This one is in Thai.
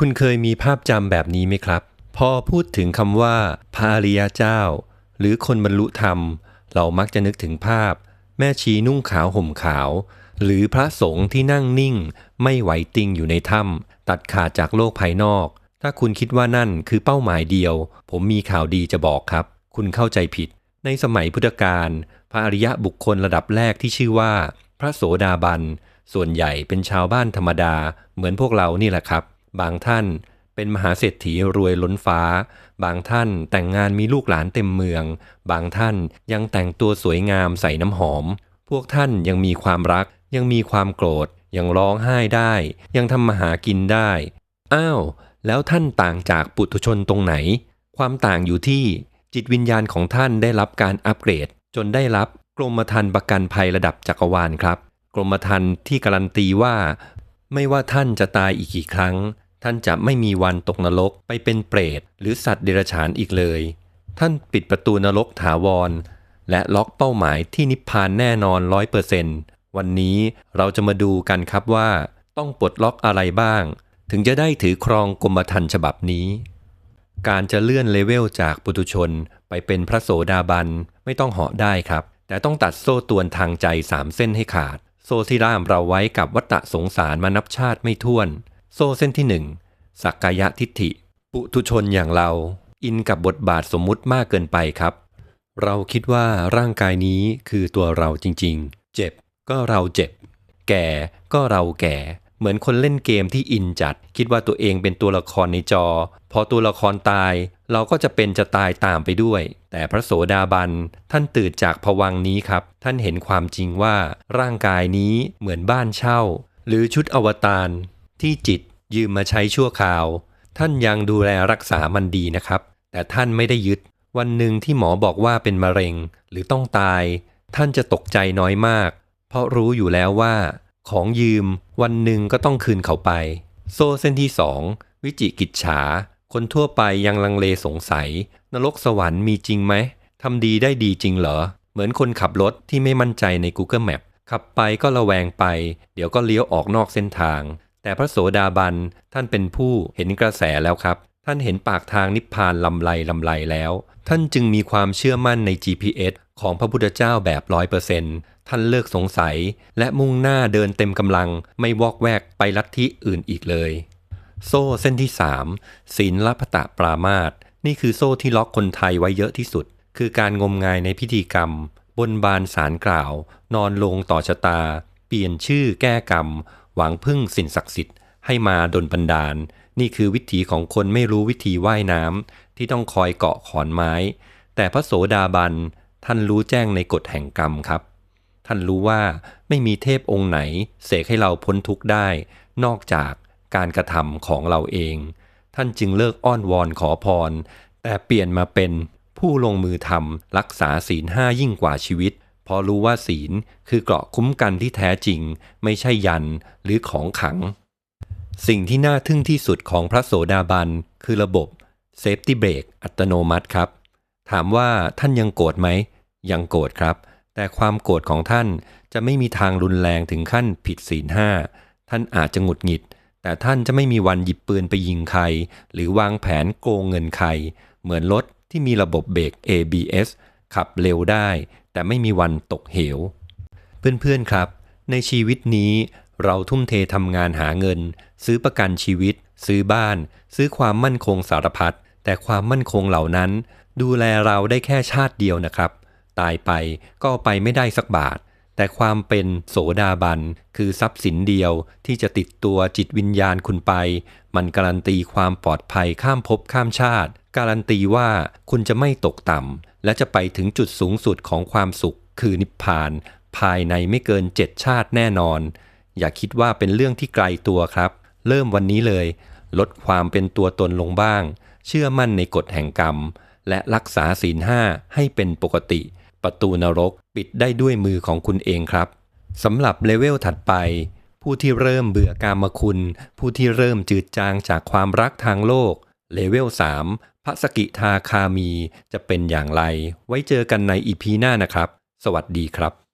คุณเคยมีภาพจำแบบนี้ไหมครับ พอพูดถึงคำว่าพระอริยเจ้า หรือคนบรรลุธรรม เรามักจะนึกถึงภาพ แม่ชีนุ่งขาวห่มขาว หรือพระสงฆ์ที่นั่งนิ่ง ไม่ไหวติงอยู่ในถ้ำตัดขาดจากโลกภายนอก ถ้าคุณคิดว่านั่นคือเป้าหมายเดียว ผมมีข่าวดีจะบอกครับ คุณเข้าใจผิด ในสมัยพุทธกาลพระอริยะบุคคลระดับแรกที่ชื่อว่า พระโสดาบันส่วนใหญ่เป็นชาวบ้านธรรมดา เหมือนพวกเรานี่แหละครับ บางท่านเป็นมหาเศรษฐีรวยล้นฟ้า บางท่านแต่งงานมีลูกหลานเต็มเมือง บางท่านยังแต่งตัวสวยงามใส่น้ำหอม พวกท่านยังมีความรัก ยังมีความโกรธ ยังร้องไห้ได้ ยังทำมาหากินได้ อ้าว แล้วท่านต่างจากปุถุชนตรงไหน ความต่างอยู่ที่จิตวิญญาณของท่านได้รับการอัปเกรด จนได้รับกรมธรรม์ประกันภัยระดับจักรวาลครับ กรมธรรม์ที่การันตีว่า ไม่ว่าท่านจะตายอีกกี่ครั้ง ท่านจะไม่มีวันตกนรกไปเป็นเปรต หรือสัตว์เดรัจฉานอีกเลย ท่านปิดประตูนรกถาวร และล็อกเป้าหมายที่นิพพานแน่นอนร้อยเปอร์เซนต์วันนี้เราจะมาดูกันครับว่าต้องปลดล็อกอะไรบ้าง ถึงจะได้ถือครองกรมธรรม์ฉบับนี้ การจะเลื่อนเลเวลจากปุถุชนไปเป็นพระโสดาบันไม่ต้องเหาะได้ครับ แต่ต้องตัดโซ่ตวนทางใจสามเส้นให้ขาด โซ่ที่ล่ามเราไว้กับวัฏฏะสงสารมานับชาติไม่ถ้วน โซ่เส้นที่หนึ่งสักกายทิฏฐิ ปุถุชนอย่างเรา อินกับบทบาทสมมุติมากเกินไปครับ เราคิดว่าร่างกายนี้คือตัวเราจริงๆ เจ็บก็เราเจ็บ แก่ก็เราแก่ เหมือนคนเล่นเกมที่อินจัด คิดว่าตัวเองเป็นตัวละครในจอ พอตัวละครตาย เราก็จะเป็นจะตายตามไปด้วย แต่พระโสดาบันท่านตื่นจากผวังนี้ครับ ท่านเห็นความจริงว่าร่างกายนี้เหมือนบ้านเช่า หรือชุดอวตาร ที่จิตยืมมาใช้ชั่วคราว ท่านยังดูแลรักษามันดีนะครับ แต่ท่านไม่ได้ยึด วันหนึ่งที่หมอบอกว่าเป็นมะเร็งหรือต้องตาย ท่านจะตกใจน้อยมาก เพราะรู้อยู่แล้วว่า ของยืมวันหนึ่งก็ต้องคืนเขาไป โซ่เส้นที่สองวิจิกิจฉา คนทั่วไปยังลังเลสงสัย นรกสวรรค์มีจริงไหมทำดีได้ดีจริงเหรอ เหมือนคนขับรถที่ไม่มั่นใจใน Google Map ขับไปก็ระแวงไป เดี๋ยวก็เลี้ยวออกนอกเส้นทาง แต่พระโสดาบันท่านเป็นผู้เห็นกระแสแล้วครับ ท่านเห็นปากทางนิพพานลำไรลำไรแล้ว ท่านจึงมีความเชื่อมั่นใน GPS ของพระพุทธเจ้าแบบร้อยเปอร์เซ็นต์ท่านเลิกสงสัย และมุ่งหน้าเดินเต็มกำลังไม่วอกแวกไปลัทธิอื่นอีกเลย โซ่เส้นที่ 3 ศีลละพตะปรามาตนี่คือโซ่ที่ล็อกคนไทยไว้เยอะที่สุด คือการงมงายในพิธีกรรม บนบานสารกล่าว นอนลงต่อชะตา เปลี่ยนชื่อแก้กรรม หวังพึ่งสิ่งศักดิ์สิทธิ์ให้มาดลบันดาล นี่คือวิถีของคนไม่รู้วิธีว่ายน้ำที่ต้องคอยเกาะขอนไม้ แต่พระโสดาบันท่านรู้แจ้งในกฎแห่งกรรมครับ ท่านรู้ว่าไม่มีเทพองค์ไหน เสกให้เราพ้นทุกข์ได้ นอกจากการกระทำของเราเอง ท่านจึงเลิกอ้อนวอนขอพร แต่เปลี่ยนมาเป็นผู้ลงมือทำรักษาศีลห้ายิ่งกว่าชีวิต พอรู้ว่าศีลคือเกราะคุ้มกันที่แท้จริง ไม่ใช่ยันหรือของขัง สิ่งที่น่าทึ่งที่สุดของพระโสดาบัน คือระบบ Safety Brake อัตโนมัติครับ ถามว่าท่านยังโกรธไหม ยังโกรธครับ แต่ความโกรธของท่านจะไม่มีทางรุนแรงถึงขั้นผิดศีลห้าท่านอาจจะหงุดหงิด แต่ท่านจะไม่มีวันหยิบปืนไปยิงใคร หรือวางแผนโกงเงินใคร เหมือนรถที่มีระบบเบรก ABS ขับเร็วได้ แต่ไม่มีวันตกเหว เพื่อนๆครับ ในชีวิตนี้เราทุ่มเททำงานหาเงิน ซื้อประกันชีวิต ซื้อบ้าน ซื้อความมั่นคงสารพัดแต่ความมั่นคงเหล่านั้น ดูแลเราได้แค่ชาติเดียวนะครับ ตายไปก็ไปไม่ได้สักบาท แต่ความเป็นโสดาบัน คือทรัพย์สินเดียวที่จะติดตัวจิตวิญญาณคุณไป มันการันตีความปลอดภัยข้ามภพข้ามชาติ การันตีว่าคุณจะไม่ตกต่ำ และจะไปถึงจุดสูงสุดของความสุข คือนิพพาน ภายในไม่เกินเจ็ดชาติแน่นอน อย่าคิดว่าเป็นเรื่องที่ไกลตัวครับ เริ่มวันนี้เลย ลดความเป็นตัวตนลงบ้าง เชื่อมั่นในกฎแห่งกรรม และรักษาศีลห้าให้เป็นปกติ ประตูนรกปิดได้ด้วยมือของคุณเองครับสำหรับเลเวลถัดไป ผู้ที่เริ่มเบื่อกามคุณ ผู้ที่เริ่มจืดจางจากความรักทางโลก เลเวล3พระสกิทาคามีจะเป็นอย่างไร ไว้เจอกันในอีพีหน้านะครับ สวัสดีครับ